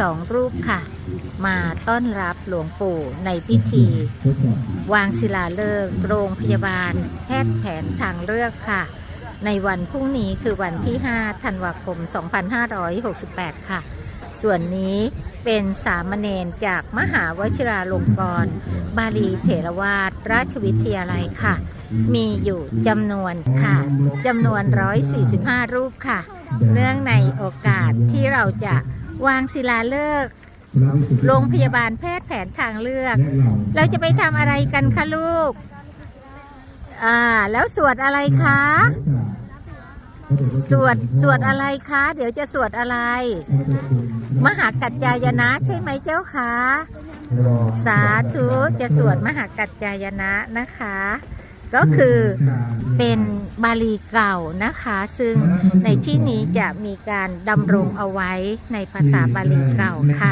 สองรูปค่ะ มาต้อนรับหลวงปู่ในพิธี วางศิลาฤกษ์โรงพยาบาล แพทย์แผนทางเลือกค่ะ ในวันพรุ่งนี้คือวันที่ 5 ธันวาคม 2568 ค่ะ ส่วนนี้เป็นสามเณรจากมหาวชิราลงกรณ์บาลีเถรวาทราชวิทยาลัยค่ะ มีอยู่จำนวนค่ะจำนวน 145 รูปค่ะ เนื่องในโอกาสที่เราจะ วางศิลาฤกษ์โรงพยาบาลแพทย์แผนทางเลือก เราจะไปทำอะไรกันคะลูก อ่า แล้วสวดอะไรคะ สวดสวดอะไรคะ เดี๋ยวจะสวดอะไร มหากัจจายนะใช่ไหมเจ้าคะ สาธุจะสวดมหากัจจายนะนะคะ ก็คือเป็นบาลีเก่านะคะ ซึ่งในที่นี้จะมีการดำรงเอาไว้ในภาษาบาลีเก่าค่ะ